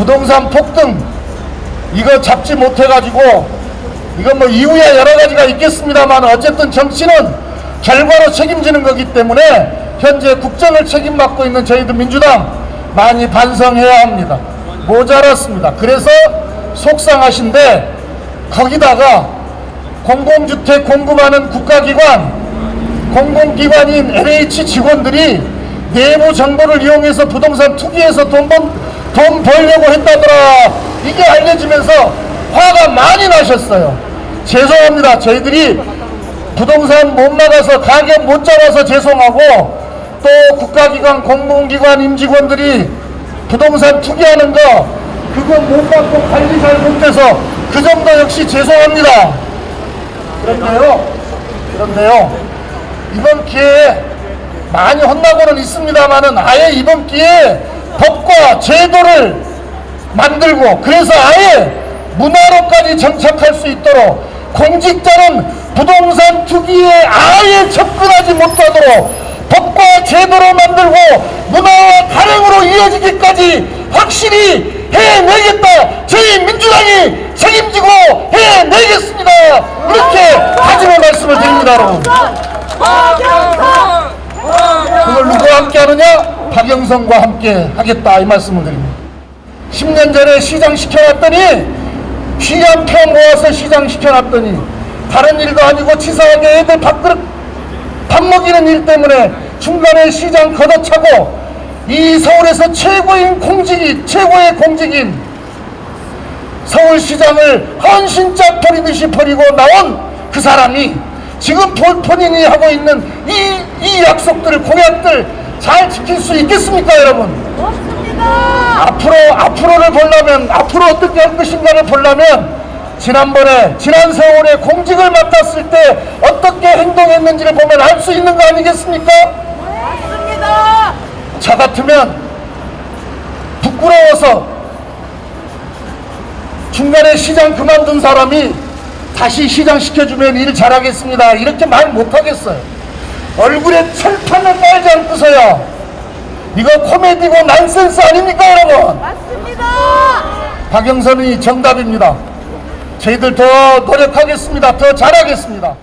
부동산 폭등 이거 잡지 못해가지고 이건 뭐 이후에 여러 가지가 있겠습니다만 어쨌든 정치는 결과로 책임지는 거기 때문에 현재 국정을 책임받고 있는 저희들 민주당 많이 반성해야 합니다. 모자랐습니다. 그래서 속상하신데 거기다가 공공주택 공급하는 국가기관 공공기관인 LH 직원들이 내부 정보를 이용해서 부동산 투기해서 돈, 번, 돈 벌려고 했다더라. 이게 알려지면서 화가 많이 나셨어요. 죄송합니다. 저희들이 부동산 못 나가서 가격 못 잡아서 죄송하고 또 국가기관 공공기관 임직원들이 부동산 투기하는 거 그거 못 받고 관리 잘 못해서 그 정도 역시 죄송합니다. 그런데요 그런데요 이번 기회에 많이 혼나고는 있습니다만은 아예 이번 기회에 법과 제도를 만들고 그래서 아예 문화로까지 정착할 수 있도록 공직자는 부동산 투기에 아예 접근하지 못하도록 법과 제도로 만들고 문화와 가령으로 이어지기까지 확실히 해내겠다. 저희 민주당이 책임지고 해내겠습니다. 이렇게 다짐의 말씀을 드립니다 여러분 그걸 누구와 함께 하느냐? 박영선과 함께 하겠다 이 말씀을 드립니다. 10년 전에 시장 시켜놨더니 귀한 표 모아서 시장 시켜놨더니 다른 일도 아니고 치사하게 애들 밥그릇 밥 먹이는 일 때문에 중간에 시장 걷어차고 이 서울에서 최고인 공직이 최고의 공직인 서울시장을 헌신짝 버리듯이 버리고 나온 그 사람이 지금 본- 본인이 하고 있는 이, 이 약속들, 공약들 잘 지킬 수 있겠습니까, 여러분? 없습니다. 앞으로, 앞으로를 보려면, 앞으로 어떻게 할 것인가를 보려면, 지난번에, 지난 세월에 공직을 맡았을 때 어떻게 행동했는지를 보면 알 수 있는 거 아니겠습니까? 맞습니다. 저 같으면 부끄러워서 중간에 시장 그만둔 사람이 다시 시장 시켜주면 일 잘하겠습니다. 이렇게 말 못하겠어요. 얼굴에 철판을 않고서야 이거 코미디고 난센스 아닙니까 여러분? 맞습니다. 박영선이 정답입니다. 저희들 더 노력하겠습니다. 더 잘하겠습니다.